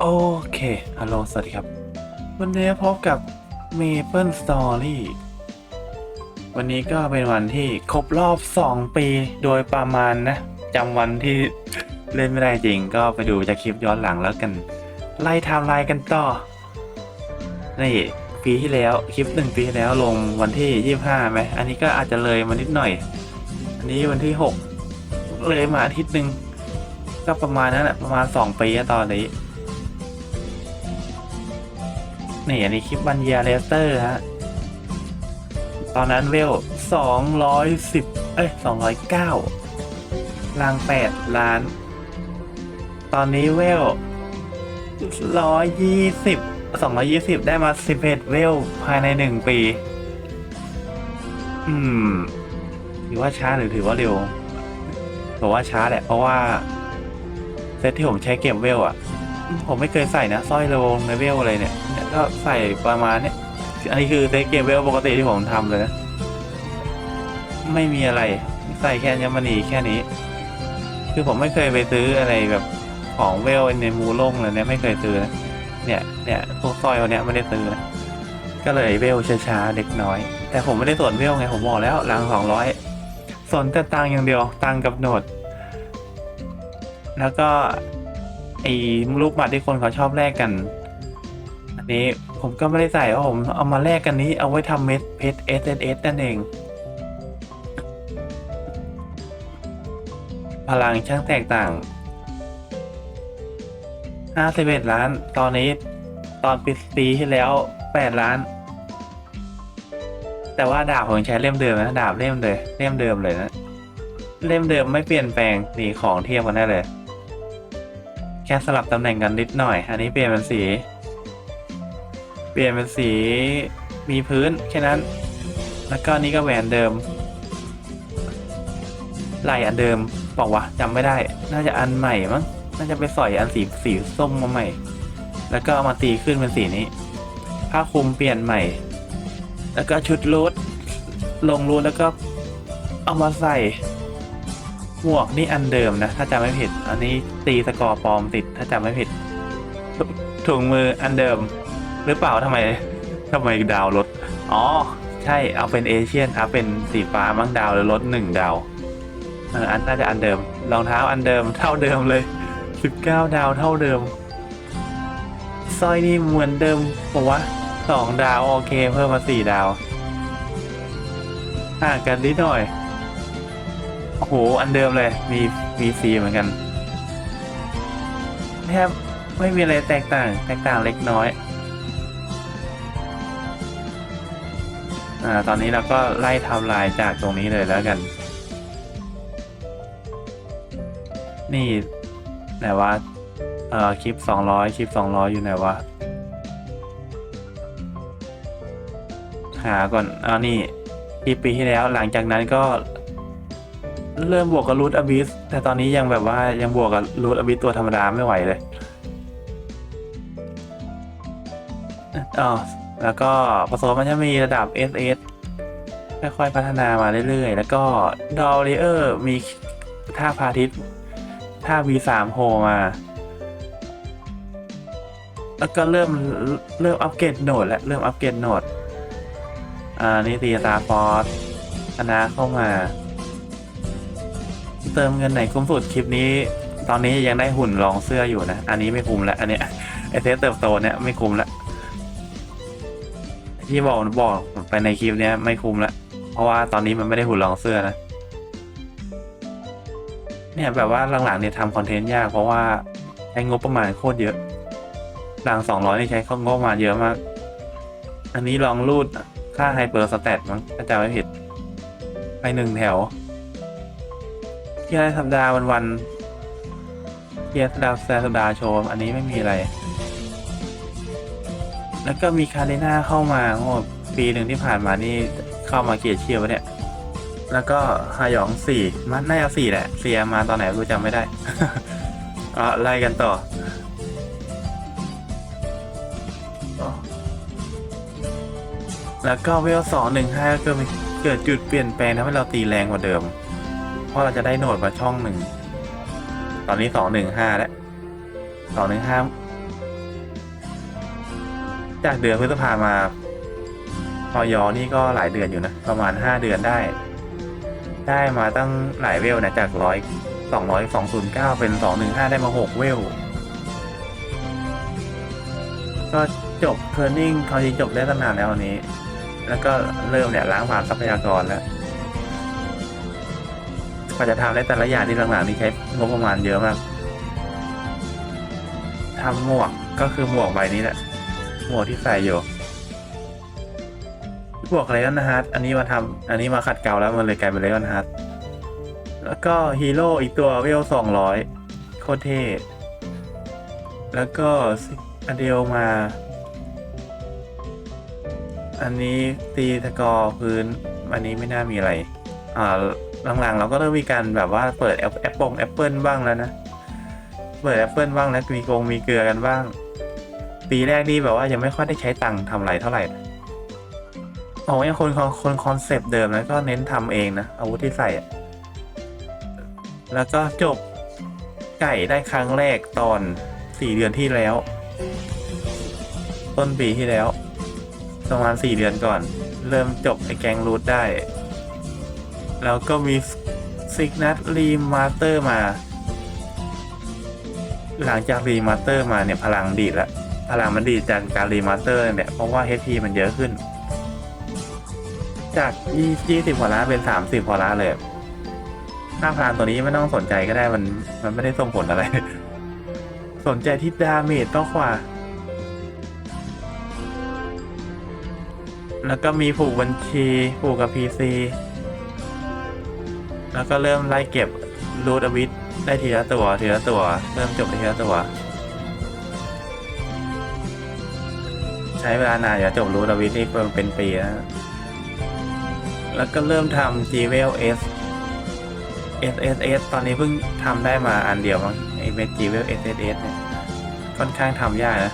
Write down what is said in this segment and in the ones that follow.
โอเค ฮัลโหล สวัสดีครับ วันนี้พบกับ Maple Story วันนี้ก็เป็นวันที่ครบรอบ 2 ปีโดยประมาณนะจำวันที่เล่นไม่ได้จริงก็ไปดูจากคลิปย้อนหลังแล้วกัน ไล่ไทม์ไลน์กันต่อ นี่ปีที่แล้วคลิปหนึ่งปีที่แล้วลงวันที่ 25ไหมอันนี้ก็อาจจะเลยมานิดหน่อย อันนี้วันที่ 6 เลยมาอาทิตย์หนึ่งก็ประมาณนั้นแหละประมาณ 2 ปีตอนนี้ นี่อันนี้คลิปบันยาเลสเตอร์ฮะ ตอนนั้นเวลสองร้อยสิบเอ้ยสองร้อยเก้าลางแปดล้าน ตอนนี้เวลร้อยยี่สิบสองร้อยี่สิบได้มาสิบเอ็ดเวลภายในหนึ่งปี อืม ถือว่าช้าหรือถือว่าเร็วถือว่าช้าแหละ เพราะว่า เซตที่ผมใช้เก็บเวลอะ ผมไม่เคยใส่นะสร้อยโลงในเวลอะไรเนี่ยเนี่ยก็ใส่ประมาณเนี้ยอันนี้คือเซตเกมเวลปกติที่ผมทำเลยนะ ไม่มีอะไรใส่แค่อัญมณีแค่นี้ คือผมไม่เคยไปซื้ออะไรแบบของเวลในมูลงเลยเนี่ยไม่เคยซื้อนะเนี่ยเนี่ยพวกสร้อยเขาเนี้ยไม่ได้ซื้อนะก็เลยเวลช้าๆเล็กน้อย แต่ผมไม่ได้สนเวลไงผมบอกแล้วหลังสองร้อยสนแต่ตังอย่างเดียวตังกับโหนด แล้วก็ ไอ้ลูกบัตรที่คนเขาชอบแลกกัน อันนี้ผมก็ไม่ได้ใส่เพราะผมเอามาแลกกันนี้เอาไว้ทำเม็ดเพชร S S S นั่นเอง พลังช่างแตกต่าง 51 ล้าน ตอนนี้ตอนปีปีที่แล้ว 8 ล้าน แต่ว่าดาบผมใช้เล่มเดิมนะ ดาบเล่มเลย เล่มเดิมเลยนะ เล่มเดิมไม่เปลี่ยนแปลงนี่ของเทียบกันได้เลย แค่สลับตำแหน่งกันนิดหน่อย อันนี้เปลี่ยนเป็นสี เปลี่ยนเป็นสีมีพื้นแค่นั้น แล้วก็นี่ก็แหวนเดิมไหลอันเดิมบอกว่าจำไม่ได้ น่าจะอันใหม่มั้ง น่าจะไปสอยอันสีสีส้มมาใหม่ แล้วก็เอามาตีขึ้นเป็นสีนี้ ผ้าคลุมเปลี่ยนใหม่ แล้วก็ชุดรูดลงรูดแล้วก็เอามาใส่ หมวกนี่อันเดิมนะ ถ้าจำไม่ผิด อันนี้ตีสกอร์ปลอมติด ถ้าจำไม่ผิด ถุงมืออันเดิม หรือเปล่าทำไมทำไมดาวลดอ๋อ ใช่เอาเป็นเอเชียนเอาเป็นสีฟ้ามั้งดาวแล้วลดหนึ่งดาวอันน่าจะอันเดิมรองเท้าอันเดิมเท่าเดิมเลยสิบเก้าดาวเท่าเดิมสร้อยนี่เหมือนเดิมบอกว่าสองดาว โอเค เพิ่มมาสี่ดาว ห่างกันนิดหน่อย อ้โห อันเดิมเลยมีมีซีเหมือนกันแทบไม่มีอะไรแตกต่าง แตกต่างเล็กน้อย อ่า ตอนนี้เราก็ไล่ทำลายจากตรงนี้เลยแล้วกัน นี่ไหนว่าเอ่อ คลิปสองร้อยคลิปสองร้อยอยู่ไหนวะ หาก่อนอ่านี่ปีปีที่แล้วหลังจากนั้นก็ เริ่มบวกกับรูทอบิสแต่ตอนนี้ยังแบบว่ายังบวกกับรูทอบิสตัวธรรมดาไม่ไหวเลยอ๋อแล้วก็ผสมมันจะมีระดับ SS ค่อยๆพัฒนามาเรื่อยๆ แล้วก็ดอลเลเยอร์มีท่าพาทิตท่า V3 โฮมา แล้วก็เริ่มเริ่มอัปเกรดโหนดแล้วเริ่มอัปเกรดโหนดอ่านี่ตีตาฟอสคณะเข้ามา เติมเงินไหนคุ้มสุดคลิปนี้ ตอนนี้ยังได้หุ่นรองเสื้ออยู่นะ อันนี้ไม่คุ้มแล้วอันเนี้ยไอเซตเติบโตเนี่ยไม่คุ้มละที่บอกบอกไปในคลิปเนี้ยไม่คุ้มละเพราะว่าตอนนี้มันไม่ได้หุ่นรองเสื้อนะ เนี่ยแบบว่าหลังๆเนี่ยทำคอนเทนต์ยากเพราะว่าใช้งบประมาณโคตรเยอะ หลังสองร้อยนี่ใช้งบประมาณเยอะมาก อันนี้ลองรูดค่าไฮเปอร์สเตตมั้งถ้าจำไม่ผิด ไปหนึ่งแถว เที่ได้สัปดาห์วันวันๆที่สัปดาห์สัปดาห์โชว์อันนี้ไม่มีอะไร แล้วก็มีคาเรน่าเข้ามาโอ้ปีหนึ่งที่ผ่านมานี่เข้ามาเกียร์เชียวเนี่ย แล้วก็ฮายองสี่มันน่าจะสี่แหละเสียมาตอนไหนรู้จำไม่ได้อะไล่กันต่อแล้วก็เวลสองหนึ่งห้าก็เกิดจุดเปลี่ยนแปลงทำให้เราตีแรงกว่าเดิม ราะเราจะได้โหนดมาช่องหนึ่ง ตอนนี้สองหนึ่งห้าแล้วสองหนึ่งห้าจากเดือนพฤษภามาพอยอนี่ก็หลายเดือนอยู่นะ ประมาณห้าเดือนได้ ได้มาตั้งหลายเวลนะจากร้อยสองร้อยสองศูนย์เก้าเป็นสองหนึ่งห้าได้มาหกเวล ก็จบเทอร์นิ่งเขาจริงจบได้ตั้งนานแล้วอันนี้ แล้วก็เริ่มเนี่ยล้างผ่านทรัพยากรแล้ว กว่าจะทำได้แต่ละอย่างที่หลังๆนี่ใช้งบประมาณเยอะมากทำหมวกก็คือหมวกใบนี้แหละหมวกที่ใส่อยู่หมวกเลออนฮาร์ดอันนี้มาทำอันนี้มาขัดเกลาแล้วมันเลยกลายเป็นเลออนฮาร์ดแล้วก็ฮีโร่อีกตัวเวลสองร้อยโคตรเท่แล้วก็อเดลมา อันนี้ตีตะกอพื้น อันนี้ไม่น่ามีอะไร อ่า หลังๆ เราก็เริ่มมีการแบบว่าเปิดแอปแอปปงแอปเปิลบ้างแล้วนะ เปิดแอปเปิลบ้างแล้วมีกงมีเกลือกันบ้าง ปีแรกนี่แบบว่ายังไม่ค่อยได้ใช้ตังค์ทำอะไรเท่าไหร่นะโอ้ยังคนคนคนคอนเซปต์เดิมแล้วก็เน้นทำเองนะอาวุธที่ใส่อะแล้วก็จบไก่ได้ครั้งแรกตอนสี่เดือนที่แล้ว ต้นปีที่แล้ว ประมาณสี่เดือนก่อน เริ่มจบไอ้แกงรูทได้ แล้วก็มีซิกนัทรีมาสเตอร์มา หลังจากรีมาสเตอร์มาเนี่ยพลังดีดแล้วพลังมันดีจากการรีมาสเตอร์เนี่ยเพราะว่า HP มันเยอะขึ้น จากยี่สิบพอล้านเป็นสามสิบพอล้านเลยค่าพลังตัวนี้ไม่ต้องสนใจก็ได้มันมันไม่ได้ส่งผลอะไร สนใจที่ดาเมจต้องกว่า แล้วก็มีผูกบัญชีผูกกับ PC แล้วก็เริ่มไล่เก็บรูดอวิทได้ทีละตัวทีละตัว เริ่มจบทีละตัว ใช้เวลานานอย่าจบรูดอวิทนี่เป็นเป็นปีแล้วแล้วก็เริ่มทำ g w l S S S S ตอนนี้เพิ่งทำได้มาอันเดียวมั้งไอเม็ด g w l S S S เนี่ยค่อนข้างทำยากนะ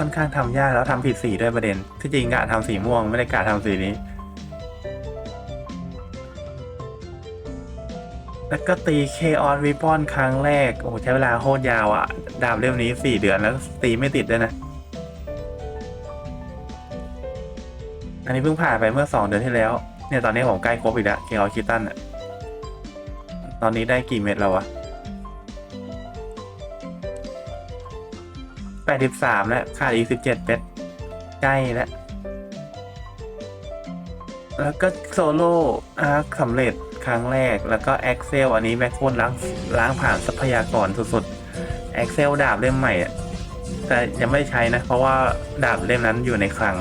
ค่อนข้างทำยากแล้วทำผิดสีด้วยประเด็น ที่จริงกะทำสีม่วงไม่ได้กะทำสีนี้ แล้วก็ตีเคออนวิปอนครั้งแรก โอ้ใช้เวลาโคตรยาวอะ่ะ ดาบเล่มนี้สี่เดือนแล้วตีไม่ติดด้วยนะ อันนี้เพิ่งผ่านไปเมื่อสองเดือนที่แล้ว เนี่ยตอนนี้ผมใกล้ครบอีกแล้วเคออนคิตันอะตอนนี้ได้กี่เม็ดแล้ววะ ปดสิบสามแล้วขาดอีกสิบเจ็ดเม็ดใกล้แล้ว แล้วก็โซโล่อาร์คสำเร็จครั้งแรก แล้วก็แอ็กเซลอันนี้แม็กโคนล้างล้างผ่านทรัพยากรสุดๆแอ็กเซลดาบเล่มใหม่อะแต่ยังไม่ใช้นะ เพราะว่าดาบเล่มนั้นอยู่ในคลัง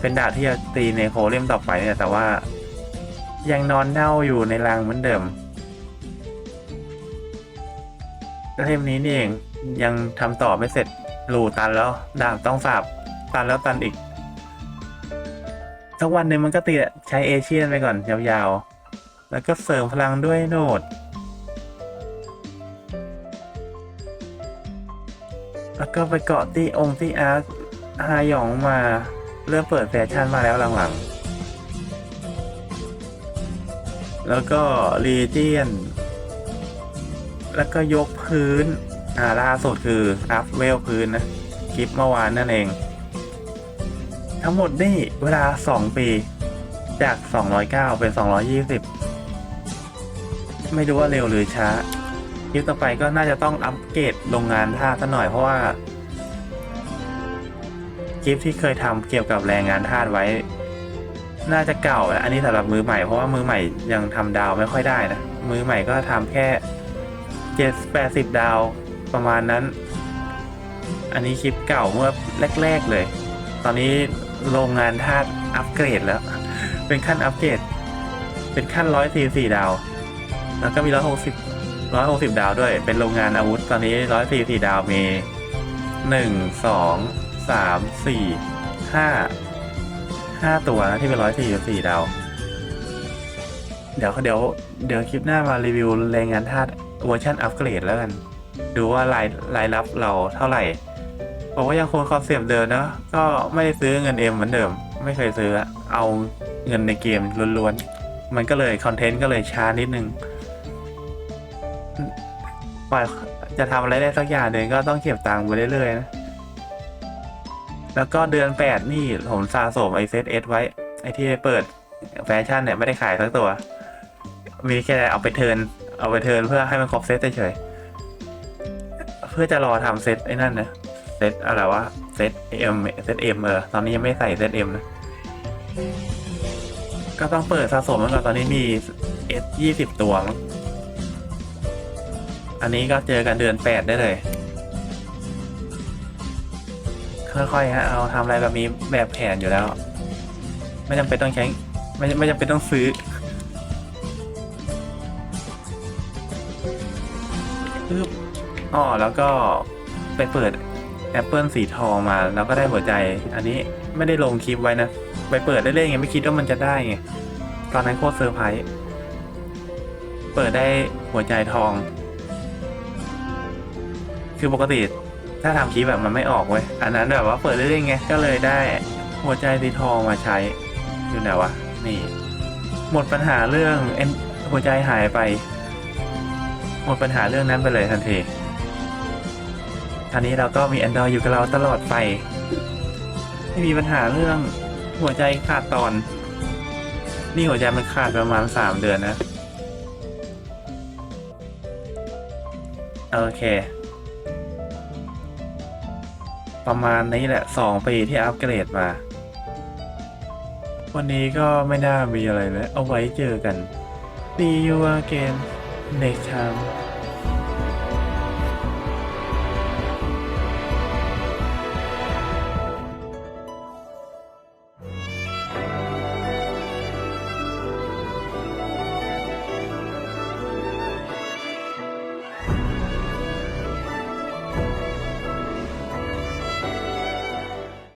เป็นดาบที่จะตีในโคเล่มต่อไปเนี่ยแต่ว่ายังนอนเน่าอยู่ในรังเหมือนเดิมเล่มนี้นี่เอง ยังทำต่อไม่เสร็จรูตันแล้ว ดาบต้องสาบตันแล้วตันอีกสักวันหนึ่งมันก็ติดใช้เอเชียนไปก่อนยาวๆ แล้วก็เสริมพลังด้วยโนดแล้วก็ไปเกาะที่องค์ที่อาร์คฮายองมาเริ่มเปิดแฟชั่นมาแล้วหลังๆ แล้วก็รีเจียน แล้วก็ยกพื้น อ่าล่าสุดคืออัพเวลพื้นนะคลิปเมื่อวานนั่นเอง ทั้งหมดนี่เวลา 2 ปี จาก 209 เป็น 220 ไม่รู้ว่าเร็วหรือช้าคลิปต่อไปก็น่าจะต้องอัปเกรดโรงงานท่าซะหน่อยเพราะว่าคลิปที่เคยทำเกี่ยวกับแรงงานทาสไว้ น่าจะเก่าแล้วอันนี้สำหรับมือใหม่เพราะว่ามือใหม่ยังทำดาวไม่ค่อยได้นะ มือใหม่ก็ทำแค่เจ็ดแปดสิบดาว ประมาณนั้น อันนี้คลิปเก่าเมื่อแรก ๆเลย ตอนนี้โรงงานทาสอัปเกรดแล้ว เป็นขั้นอัปเกรด เป็นขั้นร้อยสี่สี่ดาว แล้วก็มีร้อยหกสิบร้อยหกสิบดาวด้วย เป็นโรงงานอาวุธ ตอนนี้ร้อยสี่สี่ดาวมีหนึ่งสองสามสี่ห้าห้าตัวนะที่เป็นร้อยสี่สี่ดาว เดี๋ยวเดี๋ยวเดี๋ยวคลิปหน้ามารีวิวแรงงานทาสเวอร์ชันอัปเกรดแล้วกัน ดูว่ารายรายรับเราเท่าไหร่บอกว่ายังคงคอนเซปต์เดิมนะ ก็ไม่ได้ซื้อเงินเอ็มเหมือนเดิม ไม่เคยซื้อเอาเงินในเกมล้วนๆ มันก็เลยคอนเทนต์ก็เลยช้านิดนึงว่าจะทำอะไรได้สักอย่างหนึ่งก็ต้องเก็บตังค์ไปเรื่อยๆนะ แล้วก็เดือนแปดนี่ผมสะสมไอเซตเอสไว้ ไอที่เปิดแฟชั่นเนี่ยไม่ได้ขายทั้งตัว มีแค่เอาไปเทิร์นเอาไปเทิร์นเพื่อให้มันครบเซตเฉยๆ เพื่อจะรอทำเซตไอ้นั่นนะเซตอะไรวะเซตเอ็มเซตเอ็มเออตอนนี้ยังไม่ใส่เซตเอ็มนะ ก็ต้องเปิดสะสมแล้วก่อนตอนนี้มีเอสยี่สิบตัว อันนี้ก็เจอกันเดือนแปดได้เลยค่อยๆฮะเอาทำอะไรแบบมีแบบแผนอยู่แล้ว ไม่จำเป็นต้องใช้ไม่ไม่จำเป็นต้องซื้อ อ๋อแล้วก็ไปเปิดแอปเปิลสีทองมา แล้วก็ได้หัวใจ อันนี้ไม่ได้ลงคลิปไว้นะ ไปเปิดเล่นไงไม่คิดว่ามันจะได้ไงตอนนั้นโคตรเซอร์ไพรส์เปิดได้หัวใจทอง คือปกติถ้าทำคลิปแบบมันไม่ออกเว้ยอันนั้นแบบว่าเปิดเรื่อยๆไงก็เลยได้หัวใจสีทองมาใช้อยู่ไหนวะนี่ หมดปัญหาเรื่องเอ็นหัวใจหายไป หมดปัญหาเรื่องนั้นไปเลยทันที ทีนี้เราก็มี Android อยู่กับเราตลอดไป ไม่มีปัญหาเรื่องหัวใจขาดตอน นี่หัวใจมันขาดประมาณสามเดือนนะ โอเค ประมาณนี้แหละสองปีที่อัปเกรดมา วันนี้ก็ไม่น่ามีอะไรแล้ว เอาไว้เจอกัน See you again next time